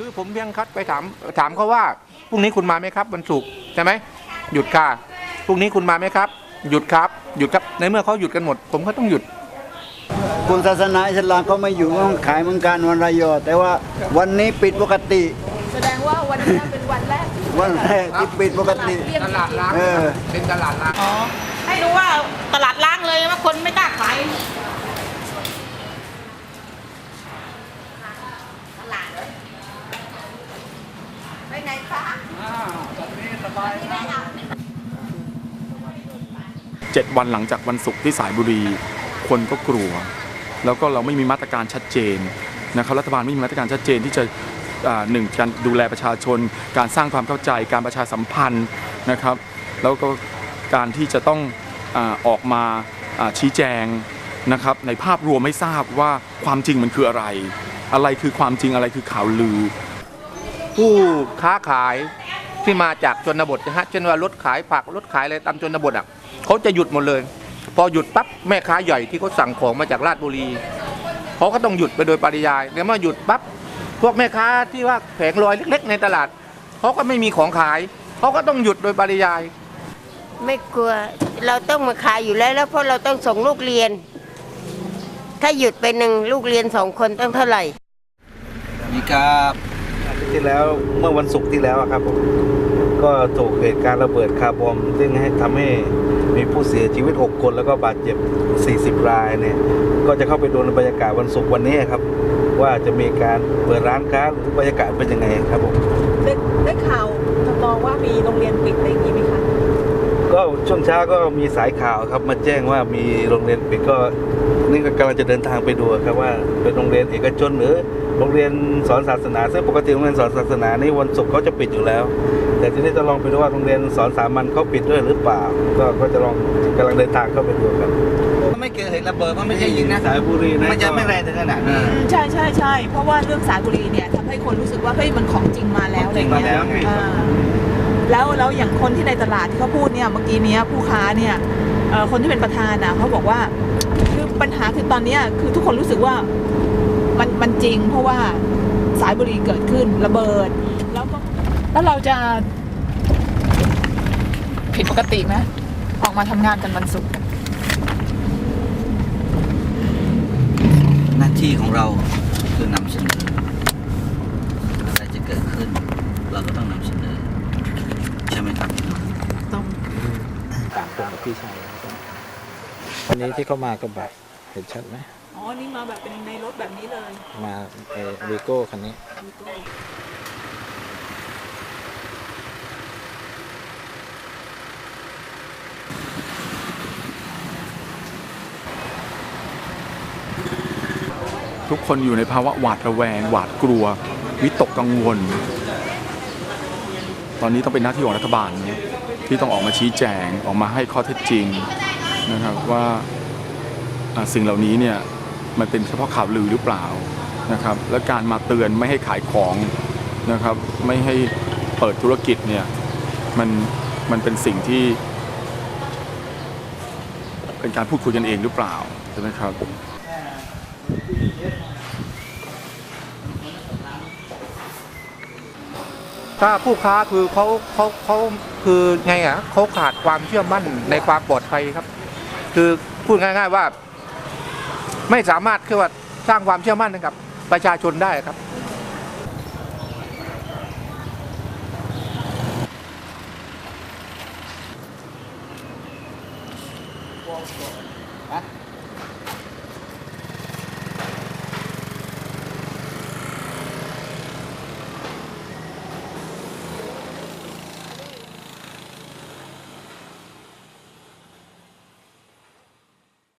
คือผมเพียงคัดไปถามถามเขาว่าพรุ่งนี้คุณมาไหมครับวันศุกร์ใช่ไหมหยุดค่ะพรุ่งนี้คุณมาไหมครับ หยุดครับ หยุดครับในเมื่อเขาหยุดกันหมด ผมก็ต้องหยุดคนศาสนาอิสลามเขาไม่อยู่ต้องขายเหมือนกันวันรายอแต่ว่าวันนี้ปิดปกติ แสดงว่าวันนี้เป็นวันแรกที่วันแรกที่ปิดปกติเลี่ยงตลาดล้างเออเป็นตลาดล้างอ๋อให้รู้ว่าตลาดล้างเลยว่าคนไม่กล้าขาย เจ็ดวันหลังจากวันศุกร์ที่สายบุรี คนก็กลัว แล้วก็เราไม่มีมาตรการชัดเจนนะครับรัฐบาลไม่มีมาตรการชัดเจนที่จะอ่าหนึ่งการดูแลประชาชน การสร้างความเข้าใจ การประชาสัมพันธ์นะครับ แล้วก็การที่จะต้องอาออกมาอ่าชี้แจงนะครับ ในภาพรวมให้ทราบว่าความจริงมันคืออะไร อะไรคือความจริงอะไรคือข่าวลือ ผู้ค้าขายที่มาจากชนบทนะฮะเช่นว่ารถขายผักรถขายอะไรตามชนบทอะเขาจะหยุดหมดเลย พอหยุดปั๊บแม่ค้าใหญ่ที่เขาสั่งของมาจากราชบุรีเขาก็ต้องหยุดไปโดยปริยายเดี๋ยวเมื่อหยุดปั๊บพวกแม่ค้าที่ว่าแผงลอยเล็ก ๆ ในตลาดเขาก็ไม่มีของขายเขาก็ต้องหยุดโดยปริยาย ไม่กลัวเราต้องมาขายอยู่แล้วแล้วเพราะเราต้องส่งลูกเรียน ถ้าหยุดไปหนึ่งลูกเรียนสองคนต้องเท่าไหร่นี่ครับ ที่แล้วเมื่อวันศุกร์ที่แล้วอะครับผมก็ถูกเหตุการณ์ระเบิดคาร์บอมซึ่งให้ทำให้มีผู้เสียชีวิต 6 คนแล้วก็บาดเจ็บ 40 รายเนี่ย ก็จะเข้าไปดูในบรรยากาศวันศุกร์วันนี้ครับ ว่าจะมีการเปิดร้านค้าหรือบรรยากาศเป็นยังไงครับผมได้ได้ข่าวทำนองว่ามีโรงเรียนปิดอะไรอย่างนี้ไหมคะก็ช่วงเช้าก็มีสายข่าวครับมาแจ้งว่ามีโรงเรียนปิดก็นี่ก็กำลังจะเดินทางไปดูครับว่าเป็นโรงเรียนเอกชนหรือ โรงเรียนสอนศาสนาซึ่งปกติโรงเรียนสอนศาสนานี่วันศุกร์เขาจะปิดอยู่แล้ว แต่ทีนี้จะลองไปดูว่าโรงเรียนสอนสามัญเขาปิดด้วยหรือเปล่า ก็ก็จะลองกำลังเดินทางเข้าไปดูครับไม่เกิดเหตุระเบิดมันไม่ใช่ยิงนะสายบุรีนะมันจะไม่แรงถึงขนาดนี้ใช่ใช่ใช่เพราะว่าเรื่องสายบุหรีเนี่ยทำให้คนรู้สึกว่าเฮ้ยมันของจริงมาแล้วอะไรเงี้ยของจริงมาแล้วไงอ่าแล้วแล้วอย่างคนที่ในตลาดที่เขาพูดเนี่ยเมื่อกี้เนี้ยผู้ค้าเนี่ยเอ่อคนที่เป็นประธานนะเขาบอกว่าคือปัญหาคือตอนเนี้ยคือทุกคนรู้สึกว่ามันมันจ ริง เพราะว่าสายบุหรีเกิดขึ้นระเบิด แล้วก็แล้วเราจะ ผิดปกติไหมออกมาทำงานกันวันศุกร์หน้าที่ของเราคือนำเสนออะไรจะเกิดขึ้น เราก็ต้องนำเสนอ ใช่ไหมครับต่างคนกับพี่ชายนะครับวันนี้ที่เขามาก็แบบเห็นชัดไหม อ๋อ นี่มาแบบเป็นในรถแบบนี้เลย มาเอวีโก้คันนี้ทุกคนอยู่ในภาวะหวาดระแวง หวาดกลัว วิตกกังวล ตอนนี้ต้องเป็นหน้าที่ของรัฐบาลนะที่ต้องออกมาชี้แจงออกมาให้ข้อเท็จจริงนะครับว่าอ่าสิ่งเหล่านี้เนี่ย มันเป็นเฉพาะข่าวลือหรือเปล่านะครับ และการมาเตือนไม่ให้ขายของนะครับ ไม่ให้เปิดธุรกิจเนี่ยมันมันเป็นสิ่งที่ เป็นการพูดคุยกันเองหรือเปล่าใช่ไหมครับถ้าผู้ค้าคือเขาเขาเขาคือไงอะเขาขาดความเชื่อมั่นในความปลอดภัยครับ คือพูดง่าย ๆว่า ไม่สามารถคือว่าสร้างความเชื่อมั่นให้กับประชาชนได้ครับ